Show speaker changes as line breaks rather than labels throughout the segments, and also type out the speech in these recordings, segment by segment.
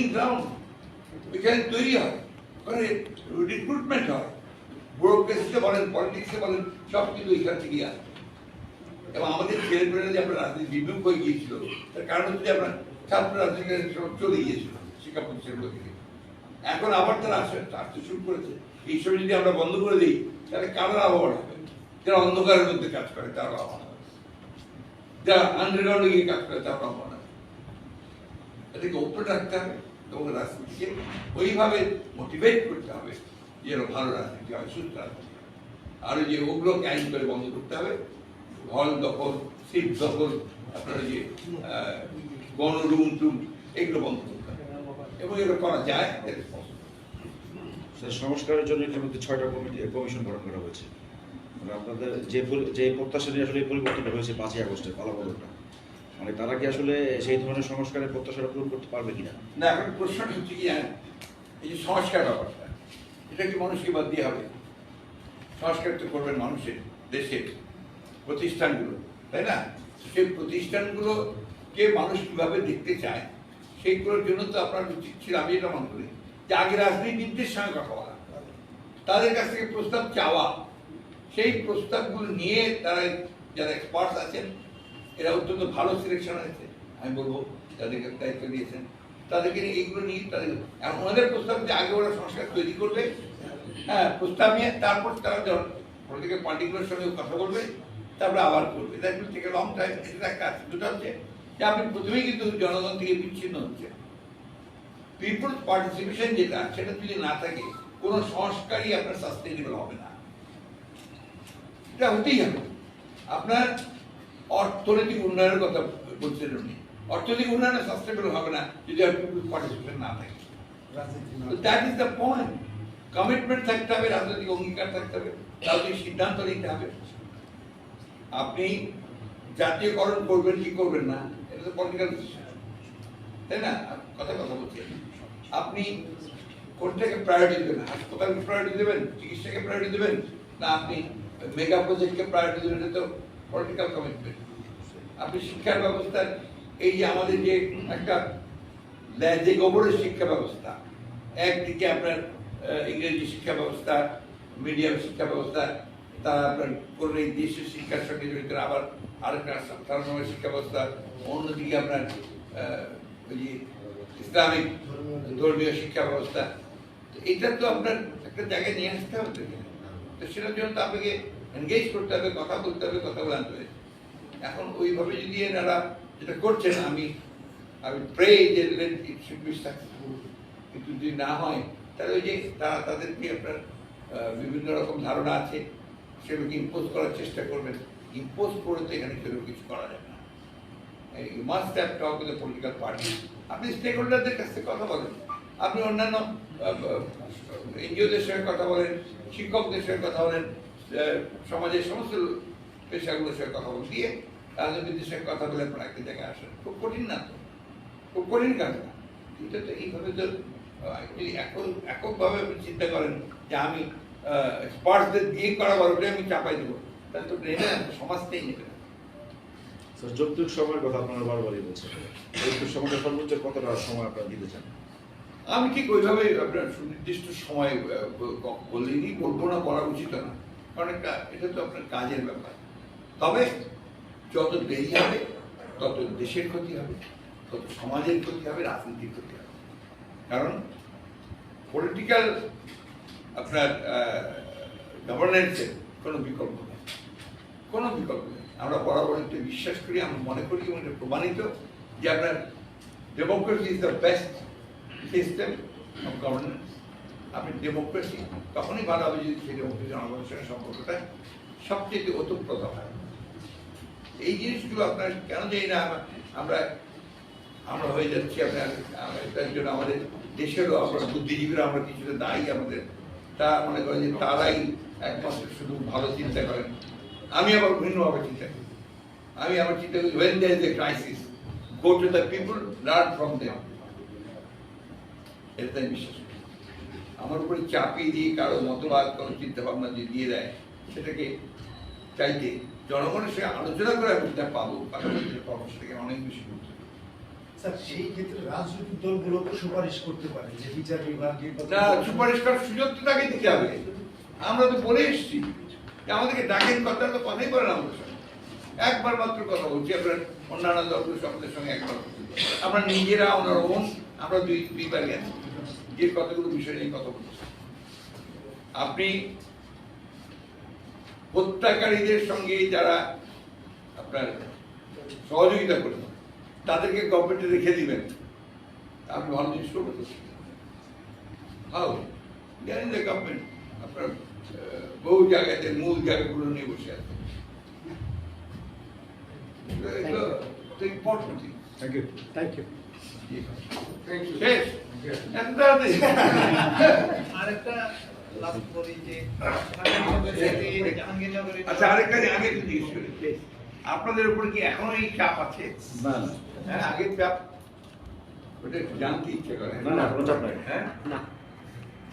Training ground এখানে তৈরি হয়। ওখানে রিক্রুটমেন্ট হয়। ব্যুরোক্রেসিতে বলেন পলিটিক্সে বলেন, সব কিন্তু এখান থেকেই আসে। এবং আমাদের ছেলেমেয়েরা যে আপনার রাজনীতি বিমুখ হয়ে গিয়েছিল, তার কারণ হচ্ছে আপনার ছাত্র রাজনীতি চলে গিয়েছিল, শিক্ষা প্রতিষ্ঠানগুলো থেকে এখন আবার তারা আসে আসতে শুরু করেছে। এই সব যদি আমরা বন্ধ করে দিই, তাহলে কারও লাভবান হবে যারা অন্ধকারের মধ্যে কাজ করে তারা লাভবান হবে যারা আন্ডারগ্রাউন্ডে গিয়ে কাজ করে তারা লাভবান হবে রাখতে হবে। এবং রাজনীতিকে ওইভাবে মোটিভেট করতে হবে যেন ভালো রাজনীতি হয় সুস্থ রাজনীতি। আর ওই যে ওগুলো আইন করে বন্ধ করতে হবে হল দখল সিট দখল আপনার যে আহ, গণ রুম টুম এগুলো বন্ধ করতে হবে। এবং এগুলো করা যায়
সংস্কারের জন্য ইতিমধ্যে ছয়টা কমিটি কমিশন গঠন করা হয়েছে। মানে আপনাদের যে যে প্রত্যাশা নিয়ে আসলে পরিবর্তনটা হয়েছে পাঁচই আগস্টে পালাবদলটা। মানে তারা কি আসলে সেই ধরনের সংস্কারের প্রত্যাশাটা পূরণ করতে পারবে কিনা?
না, এখন প্রশ্নটা হচ্ছে কি এই যে সংস্কার ব্যাপারটা এটা কি মানুষকে বাদ দিয়ে হবে? সংস্কার তো করবেন মানুষের, দেশের প্রতিষ্ঠানগুলো, তাই না? সেই প্রতিষ্ঠানগুলোকে মানুষ কীভাবে দেখতে চায়, সেইগুলোর জন্য তো আপনার উচিত ছিল, আমি এটা মনে করি, যে আগে রাজনীতিবিদদের সঙ্গে কথা বলা তাদের কাছ থেকে প্রস্তাব চাওয়া, সেই প্রস্তাবগুলো নিয়ে তারা যারা এক্সপার্টস আছেন এরা অত্যন্ত ভালো সিলেকশন হয়েছে আমি বলব, যাদেরকে দায়িত্ব দিয়েছেন, তাদেরকে এইগুলো নিয়ে তাদের ওনাদের প্রস্তাব যে আগে ওরা সংস্কার তৈরি করবে হ্যাঁ প্রস্তাব নিয়ে তারপর তারা যখন পলিটিক্যাল পার্টিগুলোর সঙ্গে কথা বলবে, তারপরে আবার করবে। That will take long time এটা একটা দুটো হচ্ছে যে আপনি প্রথমেই কিন্তু জনগণ থেকে বিচ্ছিন্ন হচ্ছে পিপল পার্টিসিপেশন যেটা, সেটা যদি না থাকে, কোনো সংস্কারই আপনার সাস্টেনেবল হবে না। এটা হতেই হবে। আপনার অর্থনৈতিক উন্নয়নের কথা বলছেন উনি। অর্থনৈতিক উন্নয়ন সাস্টেনেবল হবে না যদি পিপল পার্টিসিপেশন না থাকে। That is the point commitment থাকতে হবে রাজনৈতিক অঙ্গীকার থাকতে হবে রাজনৈতিক সিদ্ধান্ত নিতে হবে। আপনি জাতীয়করণ করবেন কি করবেন না এটা তো পলিটিক্যাল তাই না? কথা কথা বলছি। আপনি কোনটাকে প্রায়োরিটি দেবেন? হাসপাতালকে প্রায়োরিটি দেবেন? চিকিৎসাকে প্রায়োরিটি দেবেন? না আপনি মেগা প্রজেক্টকে প্রায়োরিটি দেবেন? এটা তো পলিটিক্যাল কমিটমেন্ট আপনি শিক্ষার ব্যবস্থার এই যে আমাদের যে একটা লে- যে গোবরের শিক্ষা ব্যবস্থা একদিকে আপনার ইংরেজি শিক্ষা ব্যবস্থা, মিডিয়াম শিক্ষা ব্যবস্থা তারা আপনার করলে দেশের শিক্ষার সঙ্গে জড়িত, আবার আরেকটা সাধারণ শিক্ষা ব্যবস্থা, অন্যদিকে আপনার ওই ইসলামিক ধর্মীয় শিক্ষা ব্যবস্থা এটা তো আপনার একটা জায়গায় নিয়ে আসতে হবে। তো সেটার জন্য তো আপনাকে এনগেজ করতে হবে, কথা বলতে হবে, কথা বলে আনতে হবে এখন ওইভাবে যদি এনারা যেটা করছেন, আমি আমি প্রে যে কিন্তু যদি না হয়, তাহলে ওই যে তারা তাদেরকে আপনার বিভিন্ন রকম ধারণা আছে, সেগুলোকে ইম্পোজ করার চেষ্টা করবেন। ইম্পোজ করে তো এখানে সেগুলো কিছু করা যাবে না। You must have talk with political party আপনি স্টেক হোল্ডারদের কাছ থেকে কথা বলেন। আপনি অন্যান্য এনজিওদের সঙ্গে কথা বলেন, শিক্ষকদের সঙ্গে কথা বলেন। সমাজের সমস্ত পেশাগুলোর সঙ্গে কথা দিয়ে রাজনীতির সঙ্গে কথা বলে আপনারা একটা জায়গায় আসেন। খুব কঠিন না তো। খুব কঠিন কাজ না। কিন্তু তো এইভাবে তো যদি এককভাবে আপনি চিন্তা করেন যে আমি স্পার্টসদের দিয়ে করাবার ওটাই আমি চাপাই দেবো তাহলে তো নেবে না, সমাজটাই নেবে না।
স্যার যৌক্তিক সময়ের কথা আপনারা বারবারই বলছেন। যৌক্তিক সময়টা সর্বোচ্চ কতটা সময় আপনারা দিতে চান?
আমি ঠিক ওইভাবে আপনার সুনির্দিষ্ট সময় বলিনি বলব না করা উচিত না। কারণ একটা এটা তো আপনার কাজের ব্যাপার। তবে যত দেরি হবে, তত দেশের ক্ষতি হবে, তত সমাজের ক্ষতি হবে, রাজনীতির ক্ষতি হবে। কারণ পলিটিক্যাল আপনার গভর্নেন্সের কোনো বিকল্প নেই। কোনো বিকল্প নেই। আমরা বরাবর একটু বিশ্বাস করি, আমরা মনে করি, এবং এটা প্রমাণিত যে আপনার democracy is the best system of governance আপনি ডেমোক্রেসি তখনই ভালো হবে যদি সেই ডেমোক্রেসি জনগণের সঙ্গে সম্পর্কটা সবচেয়ে ওতপ্রোত হয়। এই জিনিসগুলো আপনার কেন জানি না, আমরা- আমরা আমরা হয়ে যাচ্ছি, আপনার আমরা এটার জন্য আমাদের দেশেরও আমরা বুদ্ধিজীবীরা, আমরা কিছুটা দায়ী আমাদের। তা মনে করেন যে তারাই একমাত্র শুধু ভালো চিন্তা করেন। আমি আবার ভিন্নভাবে চিন্তা করি। আমি আবার চিন্তা করি when is a crisis, go to the people, learn from them এটা আমি বিশ্বাস করি। আমার উপরে চাপিয়ে দিয়ে কারও মতবাদ কোনো চিন্তা ভাবনা যে দিয়ে দেয় সেটাকে চাইতে জনগণের সঙ্গে আলোচনা করে আমি যেটা পাবো বলতে পাবো সেটাকে অনেক বেশি গুরুত্ব
স্যার সেই ক্ষেত্রে রাজনৈতিক দলগুলো সুপারিশ করতে পারে যে বিচার বিভাগ
না সুপারিশ করার সুযোগ তো তাকে দিতে হবে। আমরা তো বলে এসেছি যে আমাদেরকে ডাকেন কথা তো কথাই বলেন আমাদের সঙ্গে একবার মাত্র কথা বলছি আমরা অন্যান্য দলগুলো সকলের সঙ্গে একবার আমরা নিজেরা ওনার ওন আমরা দুই দুইবার গেছি। যে কতগুলো বিষয় নিয়ে কথা বলছি আপনি হত্যাকারীদের সঙ্গে যারা আপনার সহযোগিতা করবেন তাদেরকে গভর্নমেন্টে রেখে দিবেন আপনি ভালো জিনিস করবেন? হাউ জানেন গভর্নমেন্ট আপনার বহু জায়গাতে মূল জায়গাগুলো নিয়ে বসে আছে। এগুলো তো important thing
thank you
thank you
শেষ। এত তাড়াতাড়ি?
আরেকটা লাস্ট করি যে
আচ্ছা আরেকটা আগে একটু জিজ্ঞেস করি আপনাদের উপরে কি এখনও এই চাপ আছে?
না
হ্যাঁ আগের চাপ? ওটা জানতে ইচ্ছে করে।
না না কোনো চাপ নাই।
হ্যাঁ?
না।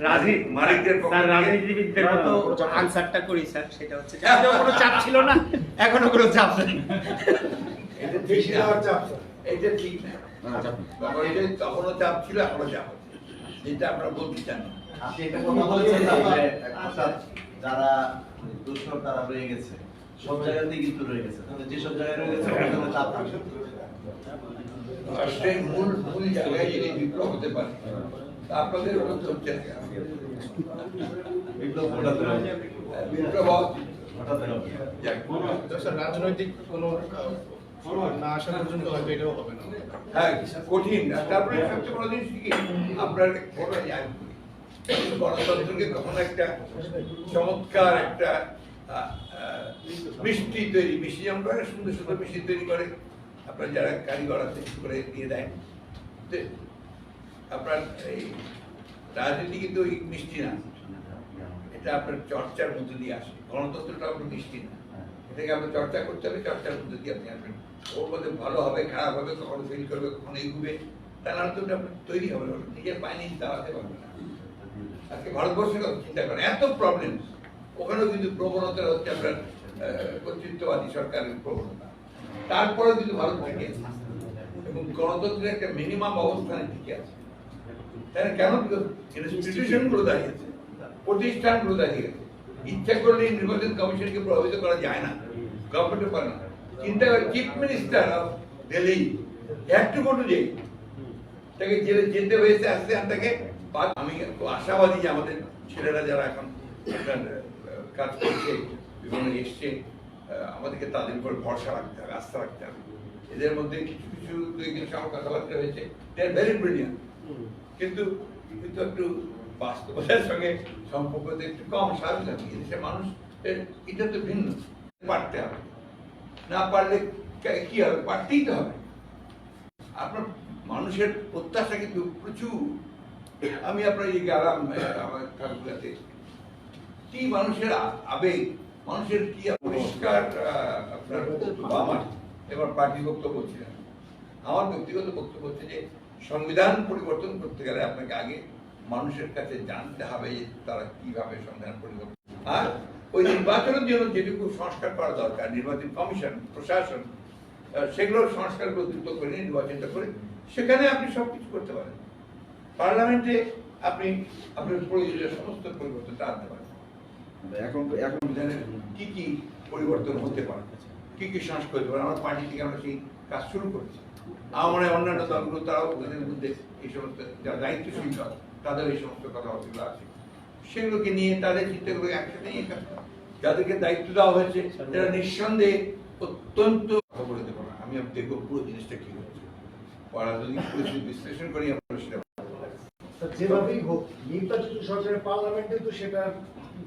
রাজনীতি
মালিকদের পক্ষ
স্যার
থেকে-
রাজনীতিবিদদের
না, না,
তো
কোনো চাপ নেই।
আনসারটা করি স্যার সেটা হচ্ছে কোনো চাপ ছিল না এখনও কোনো চাপ নেই।
এটা
বেশি চাপ স্যার।
এটা ঠিক না।
না না চাপ নেই।
তখন এটা তখনও চাপ ছিল এখনও চাপ যেটা আপনারা বলতে চান
আপনি একটা কথা বলেছেন না যে অর্থাৎ যারা দুষ্কর তারা রয়ে গেছে সব জায়গাতেই কিন্তু রয়ে গেছে। তাহলে যেসব জায়গায় রয়ে গেছে ওখানে চাপ থাকবে।
রাষ্ট্রের মূল মূল জায়গায় যদি বিপ্লব হতে পারে আপনাদের ওটা হচ্ছে
বিপ্লব ঘটাতে হবে।
বিপ্লব
ঘটাতে হবে।
রাজনৈতিক কোনো না পর্যন্ত হয়তো এটাও হবে না।
হ্যাঁ কঠিন। আর তারপরে জিনিস আপনার যায় গণতন্ত্রকে কখনো একটা চমৎকার একটা মিষ্টি তৈরি, মিষ্টি যেমন করে, সুন্দর সুন্দর মিষ্টি তৈরি করে, আপনার যারা কারিগর আছে করে দিয়ে দেয়। আপনার এই রাজনীতি কিন্তু ওই মিষ্টি না। এটা আপনার চর্চার মধ্যে দিয়ে আসে। গণতন্ত্রটা আপনার মিষ্টি না। এটাকে আপনার চর্চা করতে হবে, চর্চার মধ্যে দিয়ে আপনি আসবেন। ওর মধ্যে ভালো হবে, খারাপ হবে, কখনো ফেল করবে, কখনো এগুবে তা নাহলে তো তৈরি হবে। না নিজের পায়ে নিয়ে দাঁড়াতে পারবে না। আজকে ভারতবর্ষের কথা চিন্তা করেন, এত প্রবলেম ওখানেও কিন্তু প্রবণতা হচ্ছে আপনার কর্তৃত্ববাদী সরকারের প্রবণতা। তারপরেও কিন্তু ভারত টিকে এবং গণতন্ত্রের একটা মিনিমাম অবস্থানে টিকে আছে। না? কেন? ইনস্টিটিউশনগুলো দাঁড়িয়েছে প্রতিষ্ঠানগুলো দাঁড়িয়ে গেছে ইচ্ছা করলে নির্বাচন কমিশনকে প্রভাবিত করা যায় না। গভর্নমেন্টে পারে না। চিন্তা করে চিফ মিনিস্টার অফ দিল্লি একটু কোটো যাই তাকে জেলে যেতে হয়েছে, আসতে আর তাকে আমি আশাবাদী যে আমাদের ছেলেরা যারা এখন কাজ করছে, বিভিন্ন এসছে আমাদেরকে তাদের উপর ভরসা রাখতে হবে, আস্থা রাখতে হবে। এদের মধ্যে কিছু কিছু দুই একজন সঙ্গে কথাবার্তা হয়েছে দে আর ভেরি ব্রিলিয়ান্ট কিন্তু কিন্তু একটু বাস্তবতার সঙ্গে সম্পর্কতে একটু কম স্বাভাবিক আছে এদেশের মানুষ এটা তো ভিন্ন। পারতে হবে। না পারলে কি হবে? পারতেই তো হবে। আপনার মানুষের প্রত্যাশা কিন্তু প্রচুর। আমি আপনার এই গেলাম আমার ঠাকুরাতে কি মানুষের আবেগ, মানুষের কি পরিষ্কার আপনার আমার? এবার পার্টি বক্তব্য বলছি না। আমার ব্যক্তিগত বক্তব্য হচ্ছে যে, সংবিধান পরিবর্তন করতে গেলে আপনাকে আগে মানুষের কাছে জানতে হবে যে তারা কীভাবে সংবিধান পরিবর্তন আর ওই নির্বাচনের জন্য যেটুকু সংস্কার করা দরকার, নির্বাচন কমিশন, প্রশাসন সেগুলোর সংস্কারগুলো দ্রুত করে নির্বাচনটা করে সেখানে আপনি সব কিছু করতে পারেন। পার্লামেন্টে আপনি আপনার প্রয়োজনীয় সমস্ত পরিবর্তনটা আনতে পারেন।
এখন এখন
সংবিধানের কি কি পরিবর্তন হতে পারে, কি কি সংস্কার হতে পারে। আমার পার্টি থেকে আমরা সেই কাজ শুরু করেছি। আমার অন্যান্য দলগুলো তারাও ওদের মধ্যে এই সমস্ত যারা দায়িত্বশীল তাদের এই সমস্ত কথাবার্তাগুলো আছে। সেগুলোকে নিয়ে তাদের চিন্তাগুলো একসাথে নিয়ে কাজ করা। যাদেরকে দায়িত্ব দেওয়া হয়েছে তারা নিঃসন্দেহে অত্যন্ত কথা বলে দেবো না। আমি দেখব পুরো জিনিসটা কি হচ্ছে। রাজনৈতিক পরিস্থিতি বিশ্লেষণ করি আমরা সেটা
যেভাবেই হোক নির্বাচিত সরকারের পার্লামেন্টে তো সেটা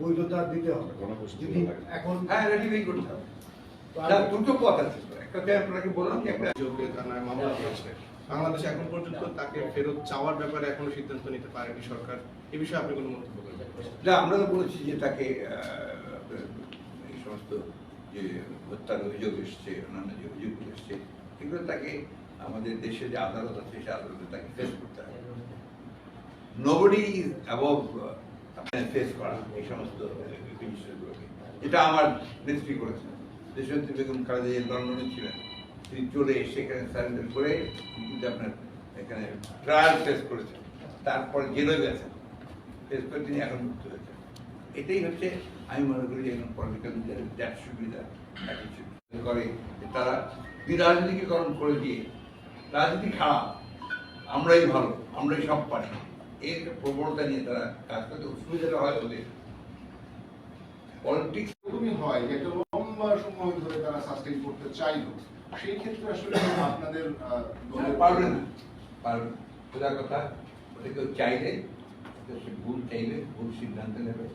বৈধতা দিতে হবে। যদি এখন
হ্যাঁ রেডিফাই করতে হবে। দুটো পথ আছে। একটা তো আপনাকে বললাম যে একটা
থানায় মামলা করেছে বাংলাদেশ এখন পর্যন্ত তাকে ফেরত চাওয়ার ব্যাপারে এখনও সিদ্ধান্ত নিতে পারেনি সরকার। এ বিষয়ে আপনি কোনো মন্তব্য করবেন
না, আমরা তো বলেছি যে তাকে এই সমস্ত যে হত্যার অভিযোগ এসছে, অন্যান্য যে অভিযোগগুলো এসছে, এগুলো তাকে আমাদের দেশে যে আদালত আছে সে আদালতে তাকে ফেস করতে হবে। নোবডি ইজ ফেস করা, এই সমস্ত বিষয়গুলোকে। এটা আমার নেত্রী করেছেন। দেশনেত্রী বেগম খালেদা জিয়া লন্ডনে ছিলেন। তিনি চলে এসে এখানে সারেন্ডার করে কিন্তু আপনার এখানে ট্রায়াল ফেস করেছেন। তারপরে জেলে গেছেন। ফেস করে তিনি এখন মুক্ত হয়েছেন এটাই হচ্ছে আমি মনে করি একজন পলিটিক্যাল লিডারের দ্যাট সুবিধা করে তারা বিরাজনীতিকরণ করে দিয়ে রাজনীতি খারাপ আমরাই ভালো আমরাই সব পারি। এই একটা প্রবণতা নিয়ে তারা কাজ করতে সুবিধাটা হয় ওদের। পলিটিক্স
এরকমই হয় যে একটা লম্বা সময় ধরে তারা সাস্টেইন করতে চাইলো। সেই ক্ষেত্রে আসলে আপনাদের আহ, দলের
পারবে না। পারবে সোজা কথা ওটা কেউ চাইলে তো সে ভুল চাইলে ভুল সিদ্ধান্ত নেবে